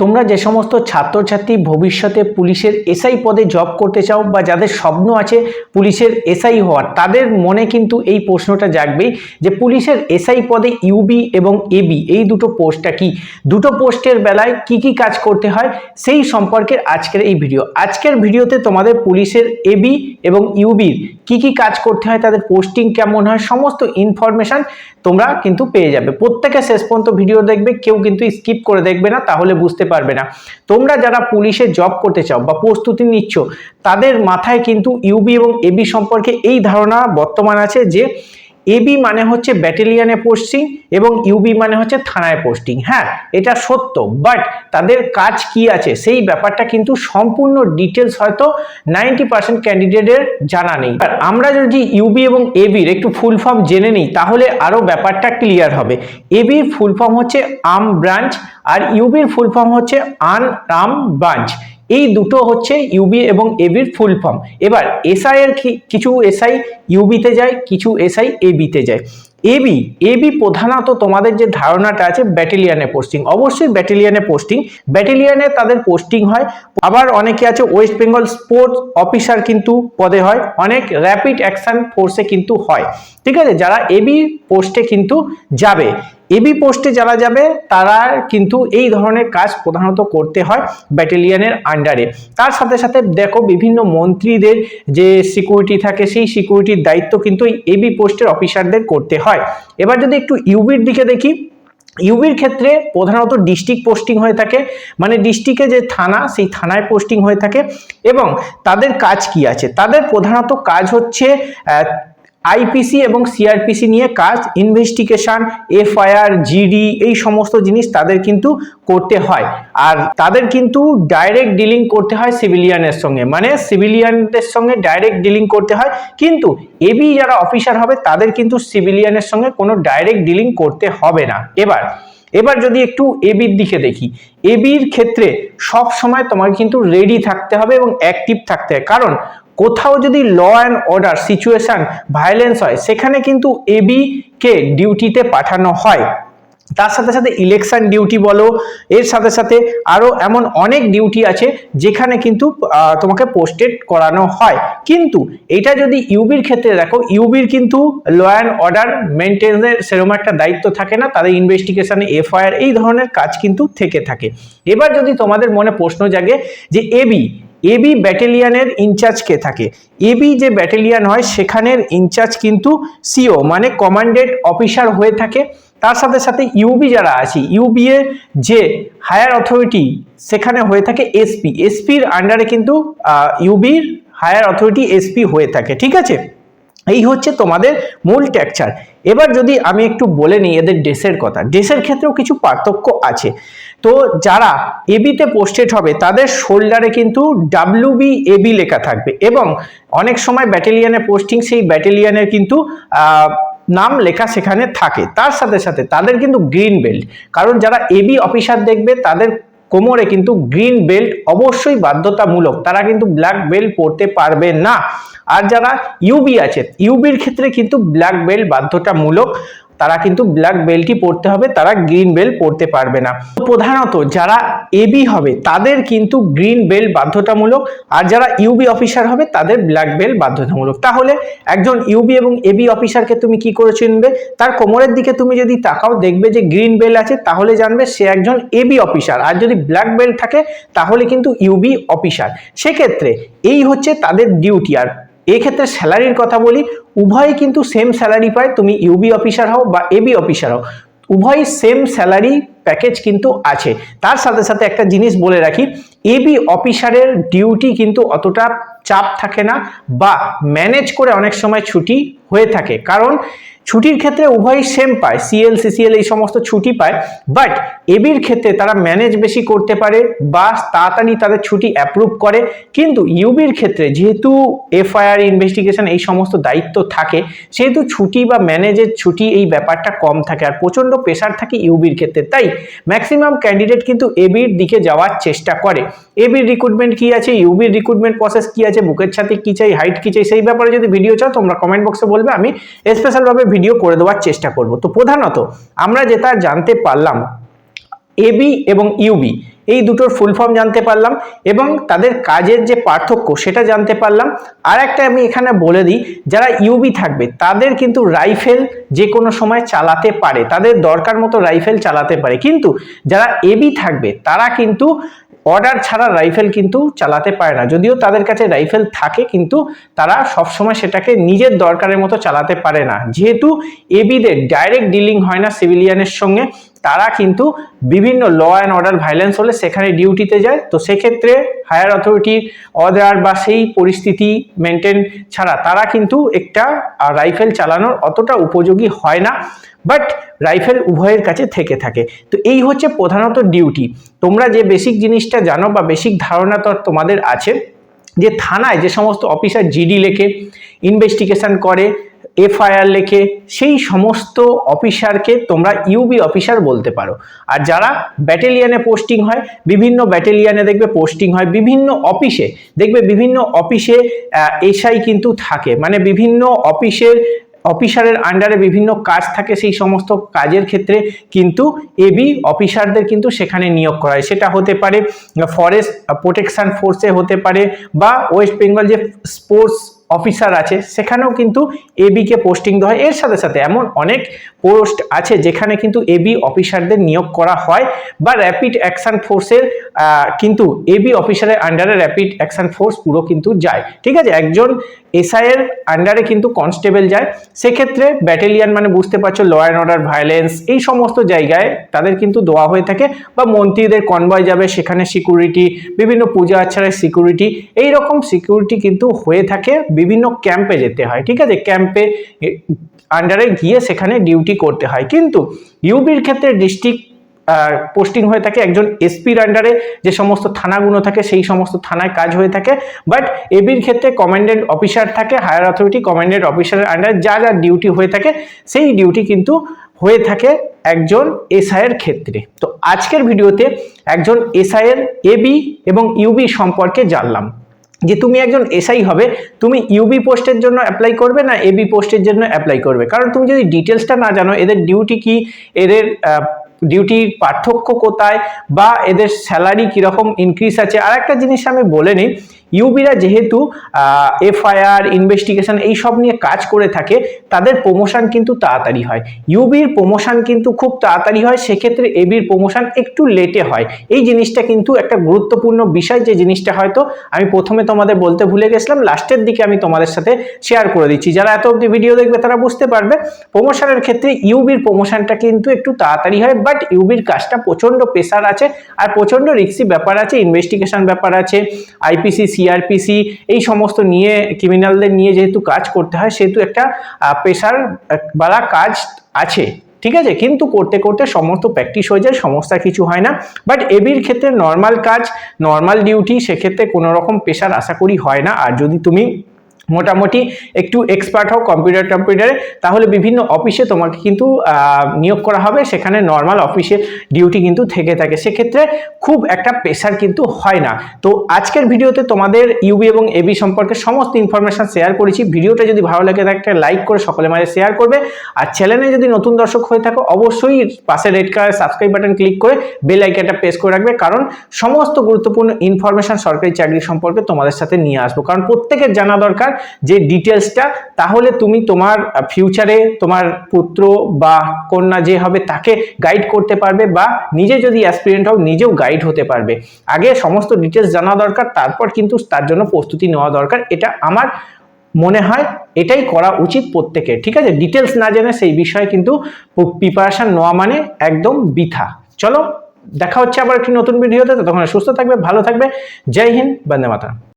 তোমরা যে সমস্ত ছাত্রছাত্রী ভবিষ্যতে পুলিশের এসআই পদে জব করতে চাও বা যাদের স্বপ্ন আছে পুলিশের এসআই হওয়ার, তাদের মনে কিন্তু এই প্রশ্নটা জাগবেই যে পুলিশের এসআই পদে ইউবি এবং এবি এই দুটো পোস্টটা কি? দুটো পোস্টের বেলায় কি কি কাজ করতে হয়? সেই সম্পর্কে আজকের এই ভিডিও আজকের ভিডিওতে তোমাদের পুলিশের এবি এবং ইউবির কি কি কাজ করতে হয়, তাদের পোস্টিং কেমন হয়, সমস্ত ইনফরমেশান তোমরা কিন্তু পেয়ে যাবে। প্রত্যেকে শেষ পর্যন্ত ভিডিও দেখবে, কেউ কিন্তু স্কিপ করে দেখবে না, তাহলে বুঝতে পারবে না। তোমরা যারা পুলিশে জব করতে চাও বা প্রস্তুতি নিচ্ছ, তাদের মাথায় কিন্তু ইউবি এবং এবি সম্পর্কে এই ধারণা বর্তমান আছে যে এবি মানে হচ্ছে ব্যাটালিয়ানে পোস্টিং এবং ইউবি মানে হচ্ছে থানায় পোস্টিং হ্যাঁ এটা সত্য বাট তাদের কাজ কি আছে সেই ব্যাপারটা কিন্তু সম্পূর্ণ ডিটেলস হয়তো নাইনটি পার্সেন্ট ক্যান্ডিডেটের জানা নেই। আর আমরা যদি ইউবি এবং এবির একটু ফুল ফর্ম জেনে নিই, তাহলে আরও ব্যাপারটা ক্লিয়ার হবে। এবির ফুল ফর্ম হচ্ছে আর্ম ব্রাঞ্চ আর ইউবির ফুল ফর্ম হচ্ছে আন আর্ম ব্রাঞ্চ এই দুটো হচ্ছে ইউবি এবং এবির ফুল ফর্ম এবার এসআই এর কিছু এসআই ইউবিতে যায়, কিছু এসআই এবিতে যায়। এবি এবি প্রধানত তোমাদের যে ধারণাটা আছে ব্যাটেলিয়ানে পোস্টিং অবশ্যই ব্যাটেলিয়ানে পোস্টিং ব্যাটেলিয়ানে তাদের পোস্টিং হয়। আবার অনেকে আছে ওয়েস্ট বেঙ্গল স্পোর্টস অফিসার কিন্তু পদে হয়। অনেক র্যাপিড অ্যাকশন ফোর্সে কিন্তু হয়। ঠিক আছে? যারা এবি পোস্টে কিন্তু যাবে। এবি পোস্টে যারা যাবে, তারা কিন্তু এই ধরনের কাজ প্রধানত করতে হয় ব্যাটালিয়নের আন্ডারে। তার সাথে সাথে দেখো বিভিন্ন মন্ত্রীদের যে সিকিউরিটি থাকে, সেই সিকিউরিটির দায়িত্ব কিন্তু এই এবি পোস্টের অফিসারদের করতে হয়। এবার যদি একটু ইউবির দিকে দেখি, ইউবির ক্ষেত্রে প্রধানত ডিস্ট্রিক্ট পোস্টিং হয়ে থাকে মানে ডিস্ট্রিক্টে যে থানা, সেই থানায় পোস্টিং হয়ে থাকে এবং তাদের কাজ কি আছে? তাদের প্রধানত কাজ হচ্ছে আইপিসি এবং সিআরপিসি নিয়ে কাজ ইনভেস্টিগেশন এফআইআর, জিডি, এই সমস্ত জিনিস তাদের কিন্তু করতে হয়। আর তাদের কিন্তু ডাইরেক্ট ডিলিং করতে হয় সিভিলিয়ানের সঙ্গে। মানে সিভিলিয়ানদের সঙ্গে ডাইরেক্ট ডিলিং করতে হয়। কিন্তু এবি যারা অফিসার হবে, তাদের কিন্তু সিভিলিয়ানের সঙ্গে কোনো ডাইরেক্ট ডিলিং করতে হবে না। এবার এবার যদি একটু এবির দিকে দেখি। এবির ক্ষেত্রে সব সময় তোমাকে কিন্তু রেডি থাকতে হবে এবং অ্যাক্টিভ থাকতে হবে কারণ কোথাও যদি law and order situation violence হয়, সেখানে কিন্তু এবি কে ডিউটিতে পাঠানো হয়। তার সাথে সাথে ইলেকশন ডিউটি বলো, এর সাথে সাথে আরও এমন অনেক ডিউটি আছে, যেখানে কিন্তু তোমাকে পোস্টেড করানো হয়। কিন্তু এটা যদি ইউবির ক্ষেত্রে দেখো ইউবির কিন্তু ল অ্যান্ড অর্ডার মেনটেন্সের সেরকম একটা দায়িত্ব থাকে না, তাদের ইনভেস্টিগেশনে এফআইআর এই ধরনের কাজ কিন্তু থেকে থাকে। এবার যদি তোমাদের মনে প্রশ্ন জাগে যে এবি এবি ব্যাটেলিয়ানের ইনচার্জ কে থাকে? এবি যে ব্যাটেলিয়ান হয়, সেখানের ইনচার্জ কিন্তু সিও মানে কমান্ডেড অফিসার হয়ে থাকে। তার সাথে সাথে ইউবি যারা আছে, ইউবি এর যে হায়ার অথরিটি, সেখানে হয়ে থাকে এসপি। এসপির আন্ডারে কিন্তু ইউবির হায়ার অথরিটি, এসপি হয়ে থাকে, ঠিক আছে? এই হচ্ছে তোমাদের মূল টেকচার এবার যদি আমি একটু বলে নিই এদের ড্রেসের কথা। ড্রেসের ক্ষেত্রেও কিছু পার্থক্য আছে। তো যারা এবিতে পোস্টেড হবে, তাদের শোল্ডারে কিন্তু ডাব্লিউ বি এবি লেখা থাকবে এবং অনেক সময় ব্যাটালিয়ানে পোস্টিং সেই ব্যাটালিয়ানের কিন্তু নাম লেখা সেখানে থাকে। তার সাথে সাথে তাদের কিন্তু গ্রিন বেল্ট কারণ যারা এবি অফিসার দেখবে, তাদের কোমরে কিন্তু গ্রিন বেল্ট অবশ্যই বাধ্যতামূলক। তারা কিন্তু ব্ল্যাক বেল্ট পরতে পারবে না। আর যারা ইউবি আছে, ইউবির ক্ষেত্রে কিন্তু ব্ল্যাক বেল্ট বাধ্যতামূলক। তারা কিন্তু ব্ল্যাক বেল্টই পড়তে হবে, তারা গ্রিন বেল্ট পড়তে পারবে না। প্রধানত যারা এবি হবে, তাদের কিন্তু গ্রিন বেল্ট বাধ্যতামূলক, আর যারা ইউবি অফিসার হবে, তাদের ব্ল্যাক বেল্ট বাধ্যতামূলক। তাহলে একজন ইউবি এবং এবি অফিসারকে তুমি কি করে চিনবে? তার কোমরের দিকে তুমি যদি তাকাও, দেখবে যে গ্রিন বেল্ট আছে, তাহলে জানবে সে একজন এবি অফিসার আর যদি ব্ল্যাক বেল্ট থাকে, তাহলে কিন্তু ইউবি অফিসার সেক্ষেত্রে এই হচ্ছে তাদের ডিউটি আর এক্ষেত্রে স্যালারির কথা বলি, উভয়ই কিন্তু সেম স্যালারি পায়, তুমি ইউবি অফিসার হও বা এবি অফিসার হও। উভয়ই সেম স্যালারি প্যাকেজ কিন্তু আছে। তার সাথে সাথে একটা জিনিস বলে রাখি এবি অফিসারের ডিউটি কিন্তু অতটা চাপ থাকে না বা ম্যানেজ করে অনেক সময় ছুটি হয়ে থাকে। কারণ ছুটির ক্ষেত্রে উভয়ই সেম পায় সিএল সিসিএল এই সমস্ত ছুটি পায় বাট এবির ক্ষেত্রে তারা ম্যানেজ বেশি করতে পারে বা তাড়াতাড়ি তাদের ছুটি অ্যাপ্রুভ করে। কিন্তু ইউবির ক্ষেত্রে যেহেতু এফআইআর ইনভেস্টিগেশন এই সমস্ত দায়িত্ব থাকে, সেহেতু ছুটি বা ম্যানেজের ছুটি এই ব্যাপারটা কম থাকে আর প্রচণ্ড প্রেশার থাকে ইউবির ক্ষেত্রে। তাই ম্যাক্সিমাম ক্যান্ডিডেট কিন্তু এবির দিকে যাওয়ার চেষ্টা করে। এবির রিক্রুটমেন্ট কি আছে? ইউবির রিক্রুটমেন্ট প্রসেস কি আছে? বুকের ছাতি কি চাই? হাইট কি চাই? সেই ব্যাপারে যদি ভিডিও চাও, তোমরা কমেন্ট বক্সে বলবে। আমি স্পেশালভাবে ভিডিও করে দেওয়ার চেষ্টা করব। তো প্রধানত আমরা যেটা জানতে পারলাম এবি এবং ইউবি এই দুটোর ফুল ফর্ম জানতে পারলাম এবং তাদের কাজের যে পার্থক্য সেটা জানতে পারলাম। আর একটা আমি এখানে বলে দিই, যারা ইউবি থাকবে, তাদের কিন্তু রাইফেল যে কোনো সময় চালাতে পারে। তাদের দরকার মতো রাইফেল চালাতে পারে। কিন্তু যারা এবি থাকবে, তারা কিন্তু অর্ডার ছাড়া রাইফেল কিন্তু চালাতে পারে না। যদিও তাদের কাছে রাইফেল থাকে, কিন্তু তারা সবসময় সেটাকে নিজের দরকারের মতো চালাতে পারে না। যেহেতু এবিদের ডাইরেক্ট ডিলিং হয় না সিভিলিয়ানের সঙ্গে, তারা কিন্তু বিভিন্ন ল অ্যান্ড অর্ডার ভাইলেন্স হলে সেখানে ডিউটিতে যায়। তো সেক্ষেত্রে হায়ার অথরিটির অর্ডার বা সেই পরিস্থিতি মেনটেন ছাড়া তারা কিন্তু একটা রাইফেল চালানোর অতটা উপযোগী হয় না। বাট রাইফেল উভয়ের কাছে থেকে থাকে। তো এই হচ্ছে প্রধানত ডিউটি তোমরা যে বেসিক জিনিসটা জানো বা বেসিক ধারণা তো তোমাদের আছে, যে থানায় যে সমস্ত অফিসার জিডি লেখে ইনভেস্টিগেশন করে এফআইআর লেখে, সেই সমস্ত অফিসারকে তোমরা ইউবি অফিসার বলতে পারো। আর যারা ব্যাটেলিয়ানে পোস্টিং হয়, বিভিন্ন ব্যাটেলিয়ানে দেখবে পোস্টিং হয়, বিভিন্ন অফিসে দেখবে বিভিন্ন অফিসে এসআই কিন্তু থাকে। মানে বিভিন্ন অফিসের অফিসারের আন্ডারে বিভিন্ন কাজ থাকে সেই সমস্ত কাজের ক্ষেত্রে, কিন্তু এবি অফিসারদের কিন্তু সেখানে নিয়োগ করা হয়। সেটা হতে পারে ফরেস্ট প্রোটেকশন ফোর্সে হতে পারে, বা ওয়েস্ট বেঙ্গল যে স্পোর্টস অফিসার আছে, সেখানেও কিন্তু এবিকে পোস্টিং দেওয়া হয়। এর সাথে সাথে এমন অনেক পোস্ট আছে যেখানে কিন্তু এবি অফিসারদের নিয়োগ করা হয়, বা র্যাপিড অ্যাকশন ফোর্সের কিন্তু এবি অফিসারের আন্ডারে র্যাপিড অ্যাকশন ফোর্স পুরো কিন্তু যায়। ঠিক আছে? একজন এসআই এর আন্ডারে কিন্তু কনস্টেবল যায়। সেক্ষেত্রে ব্যাটেলিয়ান মানে বুঝতে পারছ ল অ্যান্ড অর্ডার ভায়োলেন্স এই সমস্ত জায়গায় তাদের কিন্তু দেওয়া হয়ে থাকে বা মন্ত্রীদের কনভয় যাবে, সেখানে সিকিউরিটি বিভিন্ন পূজা আচ্ছারের সিকিউরিটি এই রকম সিকিউরিটি কিন্তু হয়ে থাকে বিভিন্ন ক্যাম্পে যেতে হয়, ঠিক আছে? ক্যাম্পে আন্ডারে গিয়ে সেখানে ডিউটি করতে হয়। কিন্তু ইউবির ক্ষেত্রে ডিস্ট্রিক্ট পোস্টিং হয়ে থাকে একজন এসপির আন্ডারে যে সমস্ত থানাগুলো থাকে সেই সমস্ত থানায় কাজ হয়ে থাকে। বাট এবির ক্ষেত্রে কমান্ডেন্ট অফিসার থাকে হায়ার অথরিটি কমান্ডেন্ট অফিসারের আন্ডারে যা যা ডিউটি হয়ে থাকে, সেই ডিউটি কিন্তু হয়ে থাকে একজন এসআইয়ের ক্ষেত্রে। তো আজকের ভিডিওতে একজন এসআইয়ের এবি এবং ইউবি সম্পর্কে জানলাম। যে তুমি একজন এসআই হবে, তুমি ইউবি পোস্টের জন্য অ্যাপ্লাই করবে না এবি পোস্টের জন্য অ্যাপ্লাই করবে? কারণ তুমি যদি ডিটেলসটা না জানো, এদের ডিউটি কি? এদের ডিউটির পার্থক্য কোথায় বা এদের স্যালারি কীরকম ইনক্রিজ আছে? আর একটা জিনিস আমি বলে নিই ইউবিরা যেহেতু এফআইআর ইনভেস্টিগেশন এই সব নিয়ে কাজ করে থাকে, তাদের প্রমোশন কিন্তু তাড়াতাড়ি হয়। ইউবির প্রমোশন কিন্তু খুব তাড়াতাড়ি হয়, সেক্ষেত্রে এবির প্রমোশন একটু লেটে হয়। এই জিনিসটা কিন্তু একটা গুরুত্বপূর্ণ বিষয়, যে জিনিসটা হয়তো আমি প্রথমে তোমাদের বলতে ভুলে গেছিলাম লাস্টের দিকে আমি তোমাদের সাথে শেয়ার করে দিচ্ছি। যারা এত অব্দি ভিডিও দেখবে, তারা বুঝতে পারবে প্রমোশনের ক্ষেত্রে ইউবির প্রমোশনটা কিন্তু একটু তাড়াতাড়ি হয় বাট ইউবির কাজটা প্রচণ্ড প্রেশার আছে, আর প্রচণ্ড রিক্সি ব্যাপার আছে ইনভেস্টিগেশন ব্যাপার আছে আইপিসি সিআরপিসি এই সমস্ত নিয়ে ক্রিমিনালদের নিয়ে যেহেতু কাজ করতে হয়, সেহেতু একটা পেশার বালা কাজ আছে, ঠিক আছে? কিন্তু করতে করতে সমস্ত প্র্যাকটিস হয়ে যায় সমস্যা কিছু হয় না। বাট এবির ক্ষেত্রে নর্মাল কাজ নর্মাল ডিউটি সেক্ষেত্রে কোনো রকম পেশার আশা করি হয় না। আর যদি তুমি মোটামুটি একটু এক্সপার্ট হও কম্পিউটার টম্পিউটারে তাহলে বিভিন্ন অফিসে তোমাকে কিন্তু নিয়োগ করা হবে। সেখানে নর্মাল অফিসে ডিউটি কিন্তু থেকে থাকে। সেক্ষেত্রে খুব একটা প্রেশার কিন্তু হয় না। তো আজকের ভিডিওতে তোমাদের ইউবি এবং এবি সম্পর্কে সমস্ত ইনফরমেশন শেয়ার করেছি। ভিডিওটা যদি ভালো লাগে একটা লাইক করে সকলে মাঝে শেয়ার করবে। আর চ্যানেলে যদি নতুন দর্শক হয়ে থাকো, অবশ্যই পাশে red colour subscribe button click করে বেল আইকনটা প্রেস করে রাখবে। কারণ সমস্ত গুরুত্বপূর্ণ ইনফরমেশন সরকারি চাকরি সম্পর্কে তোমাদের সাথে নিয়ে আসব। কারণ প্রত্যেকের জানা দরকার। যে ডিটেলসটা তাহলে তুমি তোমার ফিউচারে তোমার পুত্র বা কন্যা যে হবে তাকে গাইড করতে পারবে বা নিজে যদি অ্যাসপিরিয়েন্ট হও, নিজেও গাইড হতে পারবে। আগে সমস্ত ডিটেলস জানা দরকার, তারপর কিন্তু তার জন্য প্রস্তুতি নেওয়া দরকার। এটা আমার মনে হয় এটাই করা উচিত প্রত্যেকের, ঠিক আছে? ডিটেলস না জেনে সেই বিষয়ে কিন্তু প্রিপারেশন নেওয়া মানে একদম বৃথা। চলো, দেখা হচ্ছে আবার একটি নতুন ভিডিওতে তখন সুস্থ থাকবে, ভালো থাকবে। জয় হিন্দ, বন্দে মাতা